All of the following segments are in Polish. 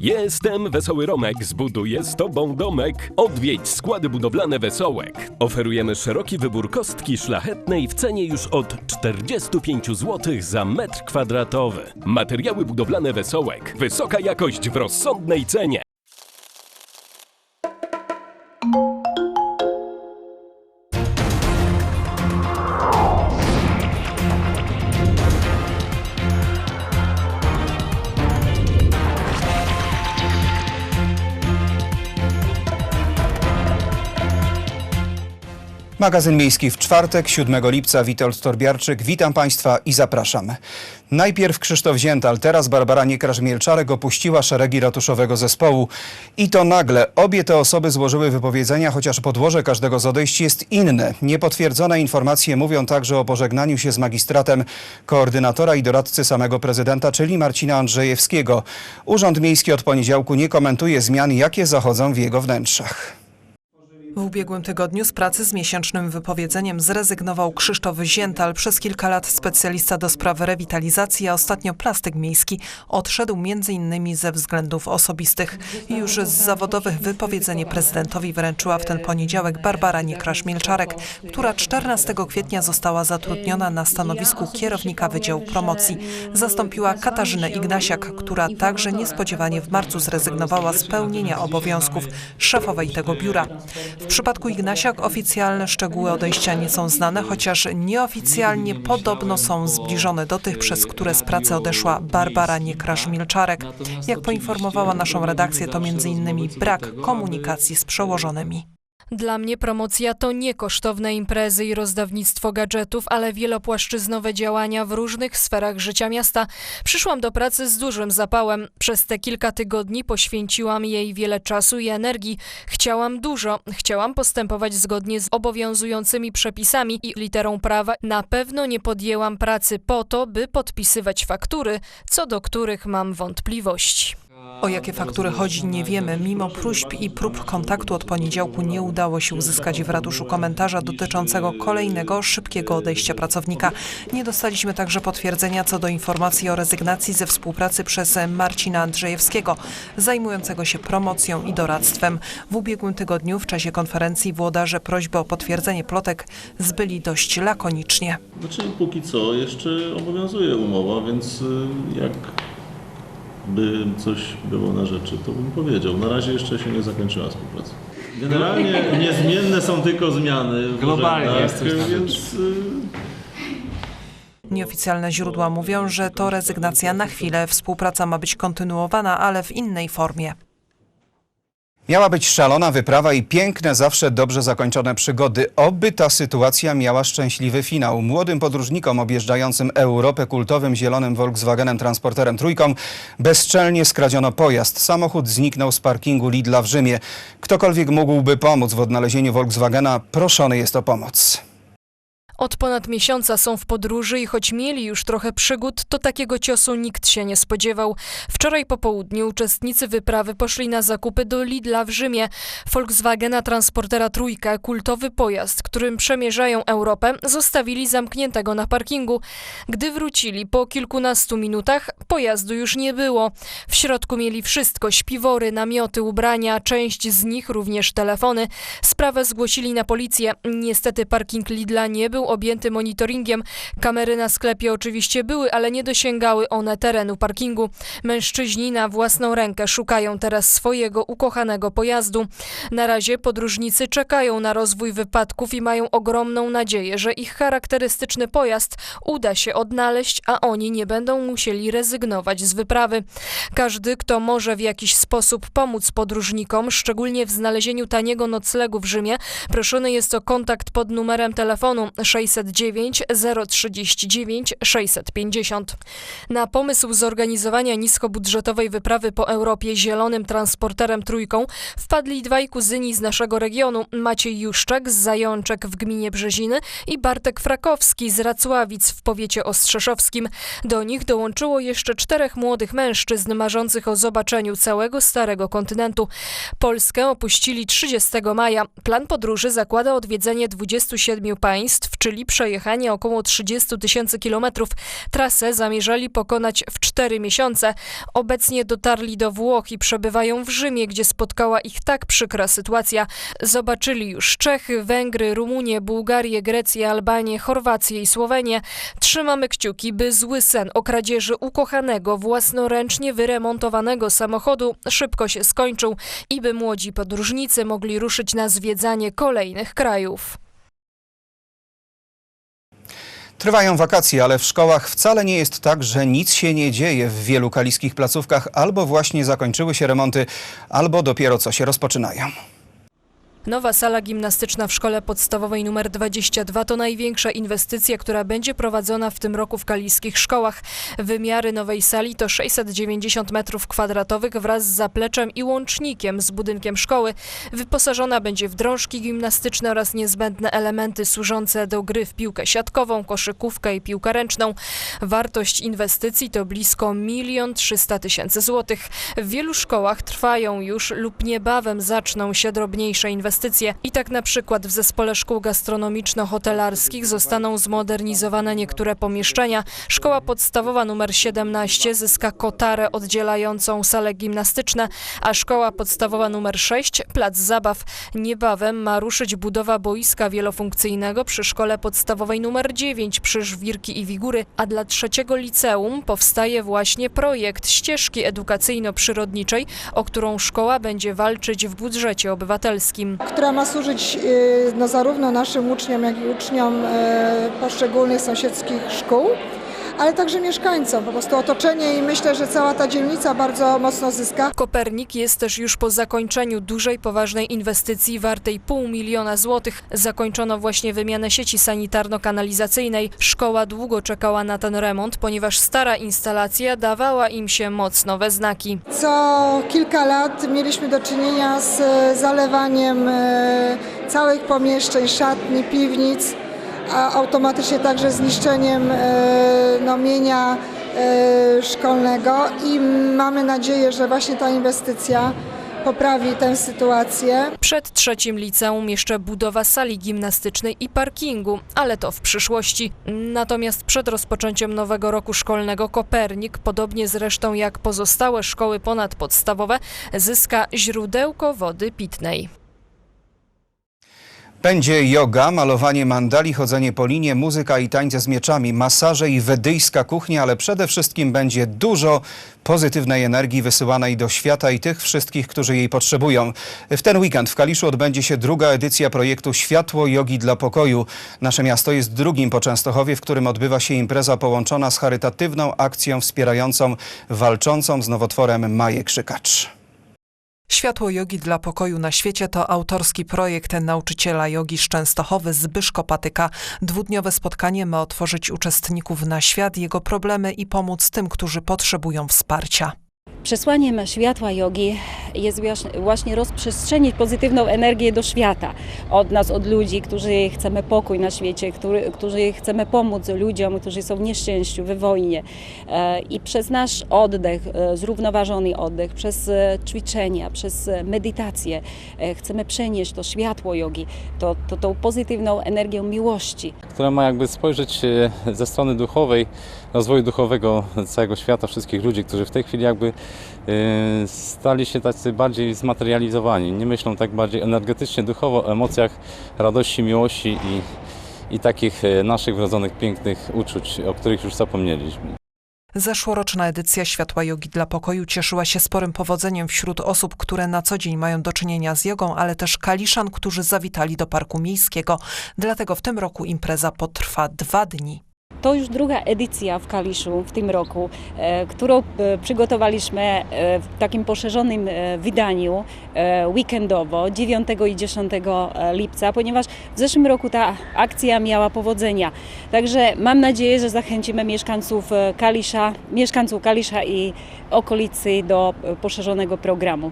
Jestem Wesoły Romek, zbuduję z Tobą domek. Odwiedź składy budowlane Wesołek. Oferujemy szeroki wybór kostki szlachetnej w cenie już od 45 zł za metr kwadratowy. Materiały budowlane Wesołek. Wysoka jakość w rozsądnej cenie. Magazyn Miejski w czwartek, 7 lipca. Witold Torbiarczyk. Witam Państwa i zapraszam. Najpierw Krzysztof Ziętal, teraz Barbara Niekrasz-Mielczarek opuściła szeregi ratuszowego zespołu. I to nagle. Obie te osoby złożyły wypowiedzenia, chociaż podłoże każdego z odejść jest inne. Niepotwierdzone informacje mówią także o pożegnaniu się z magistratem koordynatora i doradcy samego prezydenta, czyli Marcina Andrzejewskiego. Urząd Miejski od poniedziałku nie komentuje zmian, jakie zachodzą w jego wnętrzach. W ubiegłym tygodniu z pracy z miesięcznym wypowiedzeniem zrezygnował Krzysztof Ziętal, przez kilka lat specjalista do spraw rewitalizacji, a ostatnio plastyk miejski. Odszedł m.in. ze względów osobistych. Już z zawodowych wypowiedzenie prezydentowi wręczyła w ten poniedziałek Barbara Niekrasz-Mielczarek, która 14 kwietnia została zatrudniona na stanowisku kierownika Wydziału Promocji. Zastąpiła Katarzynę Ignasiak, która także niespodziewanie w marcu zrezygnowała z pełnienia obowiązków szefowej tego biura. W przypadku Ignasiak oficjalne szczegóły odejścia nie są znane, chociaż nieoficjalnie podobno są zbliżone do tych, przez które z pracy odeszła Barbara Niekrasz-Milczarek. Jak poinformowała naszą redakcję, to m.in. brak komunikacji z przełożonymi. Dla mnie promocja to nie kosztowne imprezy i rozdawnictwo gadżetów, ale wielopłaszczyznowe działania w różnych sferach życia miasta. Przyszłam do pracy z dużym zapałem. Przez te kilka tygodni poświęciłam jej wiele czasu i energii. Chciałam dużo. Chciałam postępować zgodnie z obowiązującymi przepisami i literą prawa. Na pewno nie podjęłam pracy po to, by podpisywać faktury, co do których mam wątpliwości. O jakie faktury chodzi nie wiemy. Mimo próśb i prób kontaktu od poniedziałku nie udało się uzyskać w ratuszu komentarza dotyczącego kolejnego szybkiego odejścia pracownika. Nie dostaliśmy także potwierdzenia co do informacji o rezygnacji ze współpracy przez Marcina Andrzejewskiego, zajmującego się promocją i doradztwem. W ubiegłym tygodniu w czasie konferencji włodarze prośbę o potwierdzenie plotek zbyli dość lakonicznie. Znaczy póki co jeszcze obowiązuje umowa, więc y, jak by coś było na rzeczy, to bym powiedział. Na razie jeszcze się nie zakończyła współpraca. Generalnie niezmienne są tylko zmiany w Globalnie urzędach, jest coś na więc y, Nieoficjalne źródła mówią, że to rezygnacja na chwilę. Współpraca ma być kontynuowana, ale w innej formie. Miała być szalona wyprawa i piękne, zawsze dobrze zakończone przygody. Oby ta sytuacja miała szczęśliwy finał. Młodym podróżnikom objeżdżającym Europę kultowym zielonym Volkswagenem transporterem trójką bezczelnie skradziono pojazd. Samochód zniknął z parkingu Lidla w Rzymie. Ktokolwiek mógłby pomóc w odnalezieniu Volkswagena, proszony jest o pomoc. Od ponad miesiąca są w podróży i choć mieli już trochę przygód, to takiego ciosu nikt się nie spodziewał. Wczoraj po południu uczestnicy wyprawy poszli na zakupy do Lidla w Rzymie. Volkswagena Transportera Trójka, kultowy pojazd, którym przemierzają Europę, zostawili zamkniętego na parkingu. Gdy wrócili po kilkunastu minutach, pojazdu już nie było. W środku mieli wszystko, śpiwory, namioty, ubrania, część z nich również telefony. Sprawę zgłosili na policję. Niestety parking Lidla nie był objęty monitoringiem. Kamery na sklepie oczywiście były, ale nie dosięgały one terenu parkingu. Mężczyźni na własną rękę szukają teraz swojego ukochanego pojazdu. Na razie podróżnicy czekają na rozwój wypadków i mają ogromną nadzieję, że ich charakterystyczny pojazd uda się odnaleźć, a oni nie będą musieli rezygnować z wyprawy. Każdy, kto może w jakiś sposób pomóc podróżnikom, szczególnie w znalezieniu taniego noclegu w Rzymie, proszony jest o kontakt pod numerem telefonu 609 039 650. Na pomysł zorganizowania niskobudżetowej wyprawy po Europie zielonym transporterem trójką wpadli dwaj kuzyni z naszego regionu, Maciej Juszczak z Zajączek w gminie Brzeziny i Bartek Frakowski z Racławic w powiecie ostrzeszowskim. Do nich dołączyło jeszcze czterech młodych mężczyzn marzących o zobaczeniu całego starego kontynentu. Polskę opuścili 30 maja. Plan podróży zakłada odwiedzenie 27 państw, czyli czyli przejechanie około 30 tysięcy kilometrów. Trasę zamierzali pokonać w cztery miesiące. Obecnie dotarli do Włoch i przebywają w Rzymie, gdzie spotkała ich tak przykra sytuacja. Zobaczyli już Czechy, Węgry, Rumunię, Bułgarię, Grecję, Albanię, Chorwację i Słowenię. Trzymamy kciuki, by zły sen o kradzieży ukochanego, własnoręcznie wyremontowanego samochodu szybko się skończył i by młodzi podróżnicy mogli ruszyć na zwiedzanie kolejnych krajów. Trwają wakacje, ale w szkołach wcale nie jest tak, że nic się nie dzieje. W wielu kaliskich placówkach albo właśnie zakończyły się remonty, albo dopiero co się rozpoczynają. Nowa sala gimnastyczna w szkole podstawowej nr 22 to największa inwestycja, która będzie prowadzona w tym roku w kaliskich szkołach. Wymiary nowej sali to 690 m2 wraz z zapleczem i łącznikiem z budynkiem szkoły. Wyposażona będzie w drążki gimnastyczne oraz niezbędne elementy służące do gry w piłkę siatkową, koszykówkę i piłkę ręczną. Wartość inwestycji to blisko 1 300 tysięcy złotych. W wielu szkołach trwają już lub niebawem zaczną się drobniejsze inwestycje. I tak na przykład w zespole szkół gastronomiczno-hotelarskich zostaną zmodernizowane niektóre pomieszczenia. Szkoła podstawowa nr 17 zyska kotarę oddzielającą sale gimnastyczne, a szkoła podstawowa nr 6 plac zabaw. Niebawem ma ruszyć budowa boiska wielofunkcyjnego przy szkole podstawowej nr 9 przy Żwirki i Wigury, a dla trzeciego liceum powstaje właśnie projekt ścieżki edukacyjno-przyrodniczej, o którą szkoła będzie walczyć w budżecie obywatelskim. Która ma służyć y, no, zarówno naszym uczniom, jak i uczniom y, poszczególnych sąsiedzkich szkół, ale także mieszkańcom. Po prostu otoczenie i myślę, że cała ta dzielnica bardzo mocno zyska. Kopernik jest też już po zakończeniu dużej, poważnej inwestycji wartej pół miliona złotych. Zakończono właśnie wymianę sieci sanitarno-kanalizacyjnej. Szkoła długo czekała na ten remont, ponieważ stara instalacja dawała im się mocno we znaki. Co kilka lat mieliśmy do czynienia z zalewaniem e, całych pomieszczeń, szatni, piwnic, a automatycznie także zniszczeniem e, no, mienia e, szkolnego i mamy nadzieję, że właśnie ta inwestycja poprawi tę sytuację. Przed trzecim liceum jeszcze budowa sali gimnastycznej i parkingu, ale to w przyszłości. Natomiast przed rozpoczęciem nowego roku szkolnego Kopernik, podobnie zresztą jak pozostałe szkoły ponadpodstawowe, zyska źródełko wody pitnej. Będzie yoga, malowanie mandali, chodzenie po linie, muzyka i tańce z mieczami, masaże i wedyjska kuchnia, ale przede wszystkim będzie dużo pozytywnej energii wysyłanej do świata i tych wszystkich, którzy jej potrzebują. W ten weekend w Kaliszu odbędzie się druga edycja projektu Światło Jogi dla Pokoju. Nasze miasto jest drugim po Częstochowie, w którym odbywa się impreza połączona z charytatywną akcją wspierającą walczącą z nowotworem Maję Krzykacz. Światło jogi dla pokoju na świecie to autorski projekt nauczyciela jogi z Częstochowy Zbyszko Patyka. Dwudniowe spotkanie ma otworzyć uczestników na świat, jego problemy i pomóc tym, którzy potrzebują wsparcia. Przesłaniem światła jogi jest właśnie- rozprzestrzenić pozytywną energię do świata. Od nas, od ludzi, którzy chcemy pokój na świecie, który, którzy chcemy pomóc ludziom, którzy są w nieszczęściu, w wojnie. E, I przez nasz oddech, e, zrównoważony oddech, przez e, ćwiczenia, przez medytację chcemy przenieść to światło jogi, to, to, tą pozytywną energię miłości. która ma jakby spojrzeć ze strony duchowej, rozwoju duchowego całego świata, wszystkich ludzi, którzy w tej chwili jakby stali się tacy bardziej zmaterializowani, nie myślą tak bardziej energetycznie, duchowo, o emocjach radości, miłości i, i takich e, naszych wrodzonych, pięknych uczuć, o których już zapomnieliśmy. Zeszłoroczna edycja Światła Jogi dla Pokoju cieszyła się sporym powodzeniem wśród osób, które na co dzień mają do czynienia z jogą, ale też kaliszan, którzy zawitali do Parku Miejskiego. Dlatego w tym roku impreza potrwa dwa dni. To już druga edycja w Kaliszu w tym roku, e, którą e, przygotowaliśmy e, w takim poszerzonym wydaniu weekendowo 9 i 10 lipca, ponieważ w zeszłym roku ta akcja miała powodzenia. Także mam nadzieję, że zachęcimy mieszkańców Kalisza, mieszkańców Kalisza i okolicy do poszerzonego programu.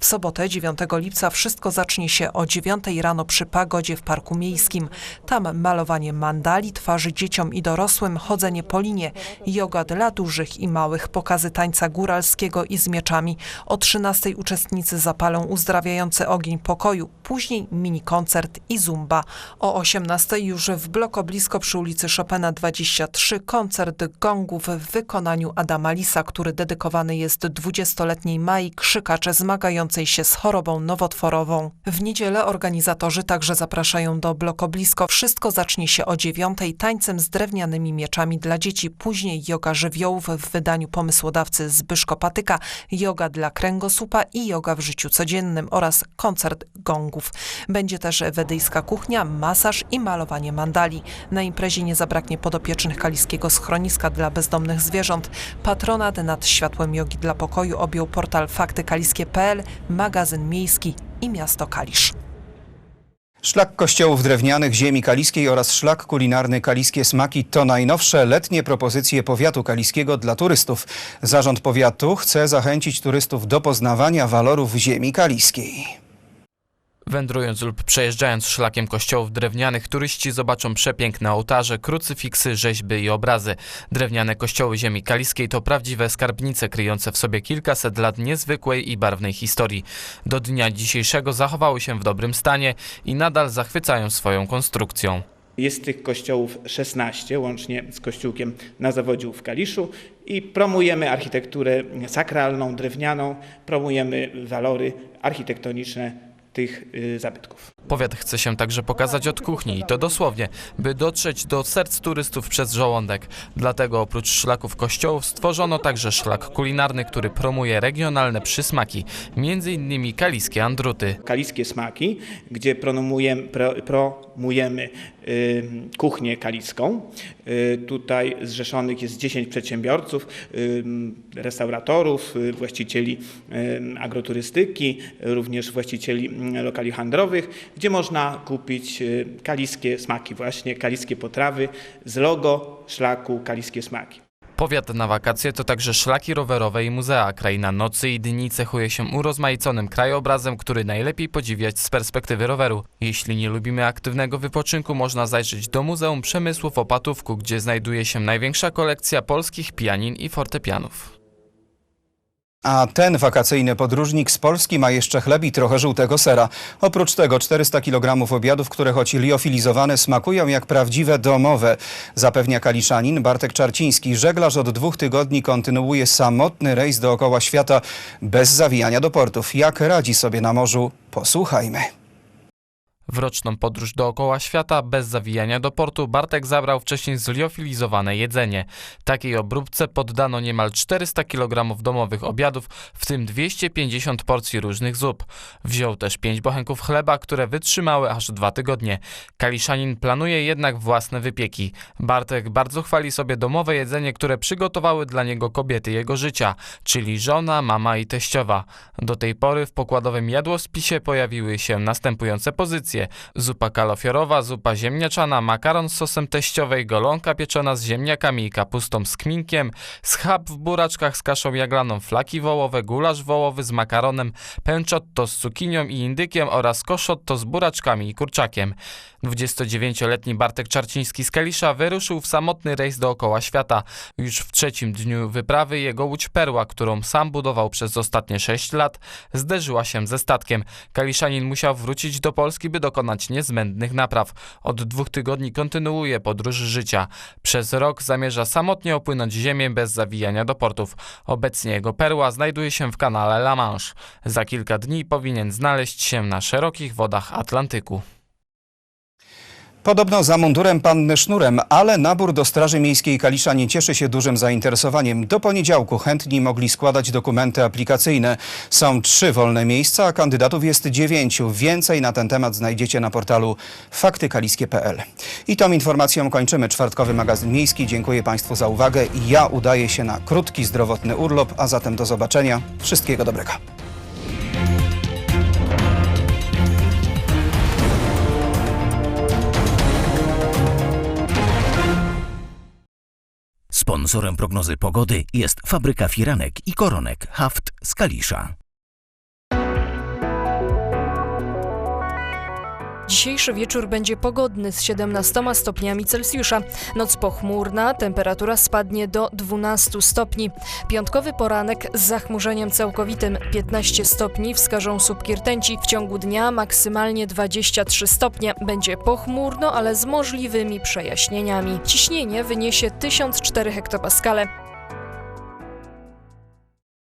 W sobotę 9 lipca wszystko zacznie się o 9 rano przy pagodzie w Parku Miejskim. Tam malowanie mandali, twarzy dzieciom i dorosłym, chodzenie po linie, yoga dla dużych i małych, pokazy tańca góralskiego i z mieczami. O 13 uczestnicy zapalą uzdrawiający ogień pokoju, później mini koncert i zumba. O 18 już w bloko blisko przy ulicy Chopina 23 koncert gongów w wykonaniu Adama Lisa, który dedykowany jest 20-letniej Mai Krzykacze zmagającej się z chorobą nowotworową. W niedzielę organizatorzy także zapraszają do bloko blisko. Wszystko zacznie się o 9 tańcem z drewnianymi mieczami dla dzieci, później yoga żywiołów w wydaniu pomysłodawcy Zbyszko Patyka, yoga dla kręgosłupa i yoga w życiu codziennym oraz koncert gongów. Będzie też wedyjska kuchnia, masaż i malowanie mandali. Na imprezie nie zabraknie podopiecznych kaliskiego schroniska dla bezdomnych zwierząt. Patronat nad światłem jogi dla pokoju objął portal faktykaliskie.pl, magazyn miejski i miasto Kalisz. Szlak kościołów drewnianych ziemi kaliskiej oraz szlak kulinarny Kaliskie Smaki to najnowsze letnie propozycje powiatu kaliskiego dla turystów. Zarząd powiatu chce zachęcić turystów do poznawania walorów ziemi kaliskiej. Wędrując lub przejeżdżając szlakiem kościołów drewnianych, turyści zobaczą przepiękne ołtarze, krucyfiksy, rzeźby i obrazy. Drewniane kościoły ziemi kaliskiej to prawdziwe skarbnice kryjące w sobie kilkaset lat niezwykłej i barwnej historii. Do dnia dzisiejszego zachowały się w dobrym stanie i nadal zachwycają swoją konstrukcją. Jest tych kościołów 16, łącznie z kościółkiem na zawodziu w Kaliszu i promujemy architekturę sakralną, drewnianą, promujemy walory architektoniczne tych y, zabytków. Powiat chce się także pokazać od kuchni i to dosłownie, by dotrzeć do serc turystów przez żołądek. Dlatego oprócz szlaków kościołów stworzono także szlak kulinarny, który promuje regionalne przysmaki, innymi kaliskie andruty. Kaliskie smaki, gdzie promujemy, pro, promujemy kuchnię kaliską. Y, tutaj zrzeszonych jest 10 przedsiębiorców, restauratorów, y, właścicieli agroturystyki, również właścicieli lokali handlowych, gdzie można kupić y, kaliskie smaki, właśnie kaliskie potrawy z logo szlaku Kaliskie Smaki. Powiat na wakacje to także szlaki rowerowe i muzea. Kraina nocy i dni cechuje się urozmaiconym krajobrazem, który najlepiej podziwiać z perspektywy roweru. Jeśli nie lubimy aktywnego wypoczynku, można zajrzeć do Muzeum Przemysłu w Opatówku, gdzie znajduje się największa kolekcja polskich pianin i fortepianów. A ten wakacyjny podróżnik z Polski ma jeszcze chleb i trochę żółtego sera. Oprócz tego 400 kg obiadów, które choć liofilizowane smakują jak prawdziwe domowe. Zapewnia kaliszanin Bartek Czarciński. Żeglarz od dwóch tygodni kontynuuje samotny rejs dookoła świata bez zawijania do portów. Jak radzi sobie na morzu? Posłuchajmy. W roczną podróż dookoła świata bez zawijania do portu Bartek zabrał wcześniej zliofilizowane jedzenie. Takiej obróbce poddano niemal 400 kg domowych obiadów, w tym 250 porcji różnych zup. Wziął też 5 bochenków chleba, które wytrzymały aż dwa tygodnie. Kaliszanin planuje jednak własne wypieki. Bartek bardzo chwali sobie domowe jedzenie, które przygotowały dla niego kobiety jego życia, czyli żona, mama i teściowa. Do tej pory w pokładowym jadłospisie pojawiły się następujące pozycje. Zupa kalofiorowa, zupa ziemniaczana, makaron z sosem teściowej, golonka pieczona z ziemniakami i kapustą z kminkiem, schab w buraczkach z kaszą jaglaną, flaki wołowe, gulasz wołowy z makaronem, pęczotto z cukinią i indykiem oraz koszotto z buraczkami i kurczakiem. 29-letni Bartek Czarciński z Kalisza wyruszył w samotny rejs dookoła świata. Już w trzecim dniu wyprawy jego łódź Perła, którą sam budował przez ostatnie 6 lat, zderzyła się ze statkiem. Kaliszanin musiał wrócić do Polski, by dokonać niezbędnych napraw. Od dwóch tygodni kontynuuje podróż życia. Przez rok zamierza samotnie opłynąć ziemię bez zawijania do portów. Obecnie jego perła znajduje się w kanale La Manche. Za kilka dni powinien znaleźć się na szerokich wodach Atlantyku. Podobno za mundurem panny sznurem, ale nabór do Straży Miejskiej Kalisza nie cieszy się dużym zainteresowaniem. Do poniedziałku chętni mogli składać dokumenty aplikacyjne. Są trzy wolne miejsca, a kandydatów jest dziewięciu. Więcej na ten temat znajdziecie na portalu faktykaliskie.pl. I tą informacją kończymy czwartkowy magazyn miejski. Dziękuję Państwu za uwagę. Ja udaję się na krótki zdrowotny urlop, a zatem do zobaczenia. Wszystkiego dobrego. Sponsorem prognozy pogody jest fabryka firanek i koronek Haft z Kalisza. Dzisiejszy wieczór będzie pogodny z 17 stopniami Celsjusza. Noc pochmurna, temperatura spadnie do 12 stopni. Piątkowy poranek z zachmurzeniem całkowitym 15 stopni wskażą słupki rtęci. W ciągu dnia maksymalnie 23 stopnie. Będzie pochmurno, ale z możliwymi przejaśnieniami. Ciśnienie wyniesie 1004 hektopaskale.